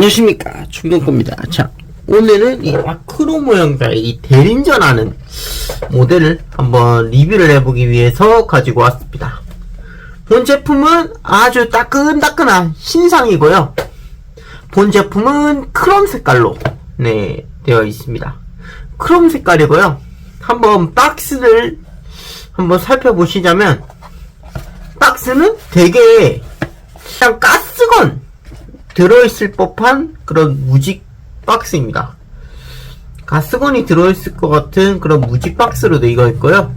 안녕하십니까? 충격입니다. 자 오늘은 이 마크로 모양의 이 대린전하는 모델을 한번 리뷰를 해보기 위해서 가지고 왔습니다. 본 제품은 아주 따끈따끈한 신상이고요. 본 제품은 크롬 색깔로 네 되어 있습니다. 크롬 색깔이고요. 한번 박스를 한번 살펴보시자면 박스는 되게 그냥 가스건 들어있을 법한 그런 무직 박스입니다. 가스건이 들어있을 것 같은 그런 무직 박스로 되어 있고요.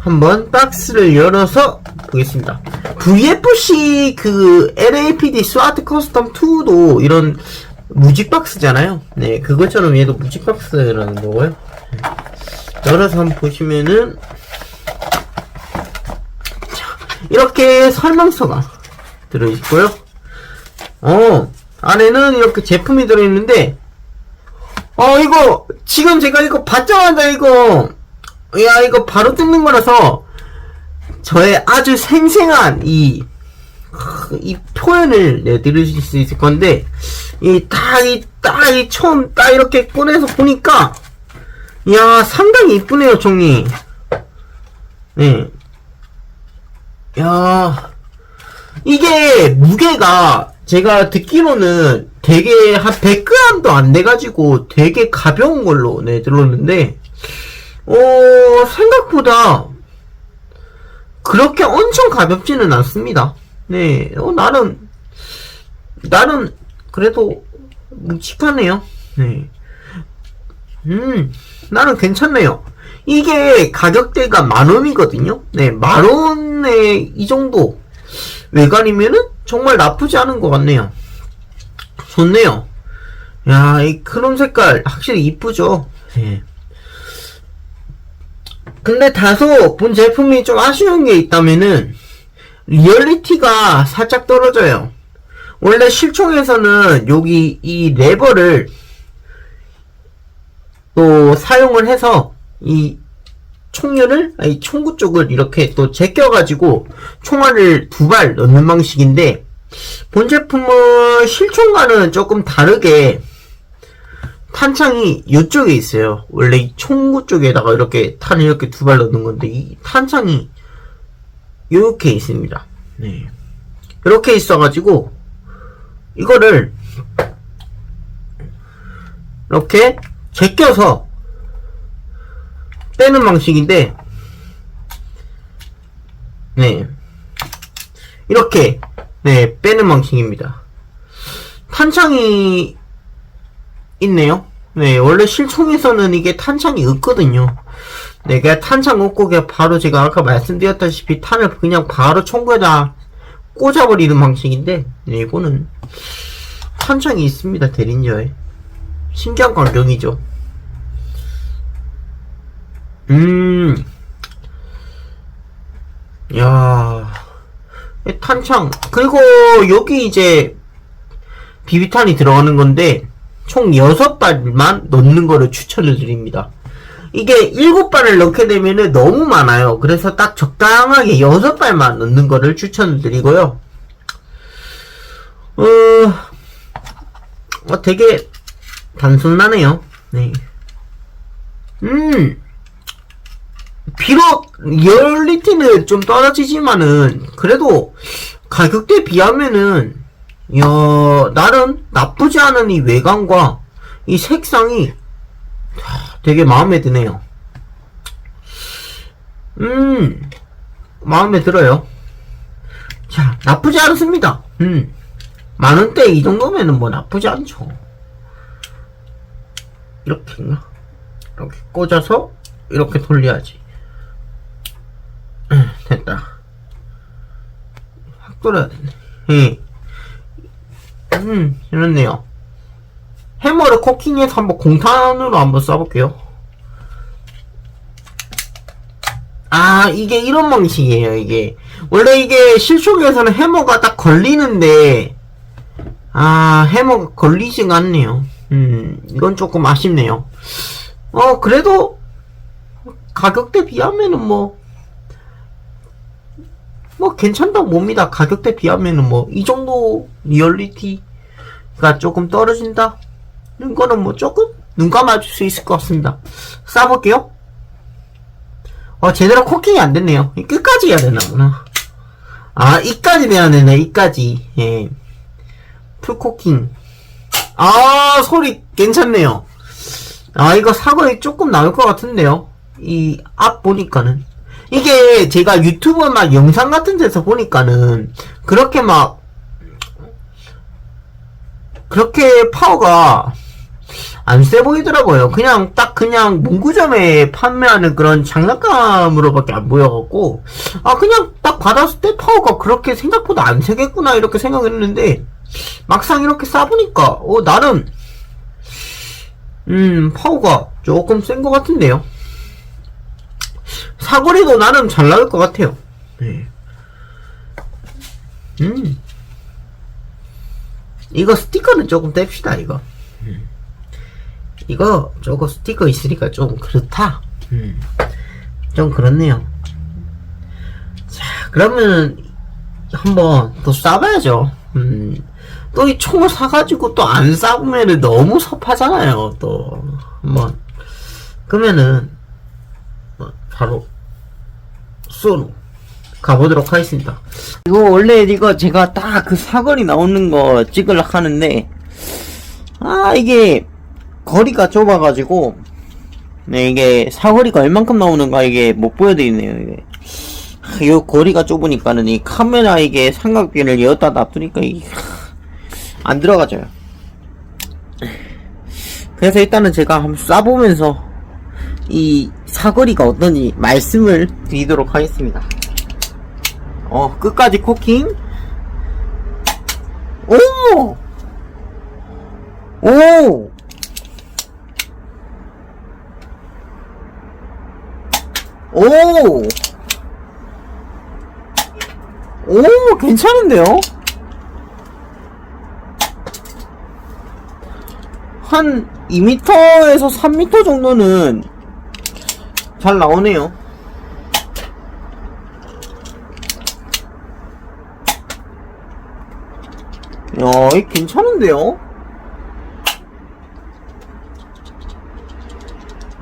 한번 박스를 열어서 보겠습니다. VFC 그 LAPD 스와트 커스텀 2도 이런 무직 박스잖아요. 네, 그것처럼 얘도 무직 박스라는 거고요. 열어서 한번 보시면은 자, 이렇게 설명서가 들어있고요. 어, 안에는 이렇게 제품이 들어있는데, 어, 이거, 지금 제가 이거 받자마자 이거, 야, 이거 바로 뜯는 거라서, 저의 아주 생생한 이, 이 표현을 네, 들으실 수 있을 건데, 이, 딱, 이, 딱, 이, 처음, 딱 이렇게 꺼내서 보니까, 야, 상당히 이쁘네요, 종이. 네. 야, 이게 무게가 제가 듣기로는 되게 한 100g도 안 돼가지고 되게 가벼운 걸로 네, 들었는데, 어, 생각보다 그렇게 엄청 가볍지는 않습니다. 네, 어, 나름, 나름, 그래도 묵직하네요. 네. 음, 나는 괜찮네요. 이게 가격대가 만 원이거든요. 네, 만 원에 이 정도 외관이면은 정말 나쁘지 않은 것 같네요. 좋네요. 야, 이 크롬 색깔 확실히 이쁘죠? 예. 근데 다소 본 제품이 좀 아쉬운 게 있다면은 리얼리티가 살짝 떨어져요. 원래 실총에서는 여기 이 레버를 또 사용을 해서 이 총열을 아니 총구 쪽을 이렇게 또 제껴가지고 총알을 두 발 넣는 방식인데 본 제품은 실총과는 조금 다르게 탄창이 이쪽에 있어요. 원래 이 총구 쪽에다가 이렇게 탄을 이렇게 두 발 넣는 건데 이 탄창이 이렇게 있습니다. 네. 이렇게 있어가지고 이거를 이렇게 제껴서 빼는 방식인데 네 이렇게 네 빼는 방식입니다. 탄창이 있네요. 네 원래 실총에서는 이게 탄창이 없거든요. 네 그냥 탄창 없고 그냥 바로 제가 아까 말씀드렸다시피 탄을 그냥 바로 총구에다 꽂아버리는 방식인데 네 이거는 탄창이 있습니다 대린저에. 신기한 광경이죠. 음, 야, 이 탄창. 그리고 여기 이제 비비탄이 들어가는 건데, 총 6발만 넣는 거를 추천을 드립니다. 이게 7발을 넣게 되면은 너무 많아요. 그래서 딱 적당하게 6발만 넣는 거를 추천을 드리고요. 어, 어 되게 단순하네요. 네. 음, 비록 리얼리티는 좀 떨어지지만은 그래도 가격대 비하면은 야 나름 나쁘지 않은 이 외관과 이 색상이 되게 마음에 드네요. 음 마음에 들어요. 자 나쁘지 않습니다. 음 만원대 이 정도면은 뭐 나쁘지 않죠. 이렇게인가? 이렇게 꽂아서 이렇게 돌려야지. 되네. 예. 음, 이렇네요. 해머를 코킹해서 한번 공탄으로 한번 써볼게요. 아, 이게 이런 방식이에요, 이게. 원래 이게 실속에서는 해머가 딱 걸리는데, 아, 해머가 걸리지가 않네요. 음, 이건 조금 아쉽네요. 어, 그래도, 가격 대 비하면은 뭐, 뭐 괜찮다고 봅니다. 가격대 비하면은 뭐 이 정도 리얼리티 가 조금 떨어진다. 이런 거는 뭐 조금 눈 감아줄 수 있을 것 같습니다. 싸볼게요. 어, 제대로 코킹이 안 됐네요. 이 끝까지 해야 되나 보나. 아, 이까지 돼야 되네, 이까지. 예. 풀코킹. 아, 소리 괜찮네요. 아, 이거 사거리 조금 나올 것 같은데요. 이 앞 보니까는. 이게 제가 유튜브 막 영상 같은 데서 보니까는 그렇게 막 그렇게 파워가 안 세 보이더라고요. 그냥 딱 그냥 문구점에 판매하는 그런 장난감으로밖에 안 보여갖고 아 그냥 딱 받았을 때 파워가 그렇게 생각보다 안 세겠구나 이렇게 생각했는데 막상 이렇게 싸보니까 어 나름 음 파워가 조금 센 것 같은데요. 사거리도 나름 잘 나올 것 같아요. 네. 음. 이거 스티커는 조금 뗍시다, 이거. 음. 이거, 저거 스티커 있으니까 좀 그렇다. 음. 좀 그렇네요. 자, 그러면, 한번 또 쏴봐야죠. 음. 또 이 총을 사가지고 또 안 쏴보면은 너무 섭하잖아요, 또. 한번. 그러면은, 뭐 바로, 쏘노. 가보도록 하겠습니다. 이거 원래 이거 제가 딱 그 사거리 나오는 거 찍으려고 하는데, 아, 이게, 거리가 좁아가지고, 네, 이게 사거리가 얼만큼 나오는가 이게 못 보여드리네요, 이게. 하, 요 거리가 좁으니까는 이 카메라 이게 삼각비를 여기다 놔두니까 이게, 안 들어가져요. 그래서 일단은 제가 한번 쏴보면서, 이 사거리가 어떤지 말씀을 드리도록 하겠습니다. 어, 끝까지 코킹. 오! 오! 오! 오, 괜찮은데요? 한 2m에서 3m 정도는 잘 나오네요. 야, 이 괜찮은데요?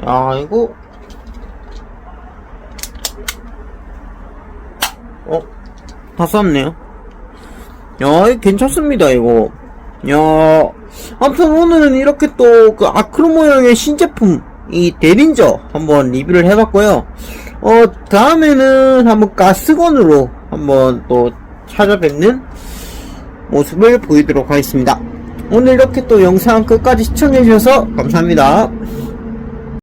야, 이거. 어, 다 쌌네요. 야, 이 괜찮습니다, 이거. 야, 아무튼 오늘은 이렇게 또 그 아크로 모양의 신제품, 이 대린저 한번 리뷰를 해봤고요. 어, 다음에는 한번 가스건으로 한번 또 찾아뵙는 모습을 보이도록 하겠습니다. 오늘 이렇게 또 영상 끝까지 시청해주셔서 감사합니다.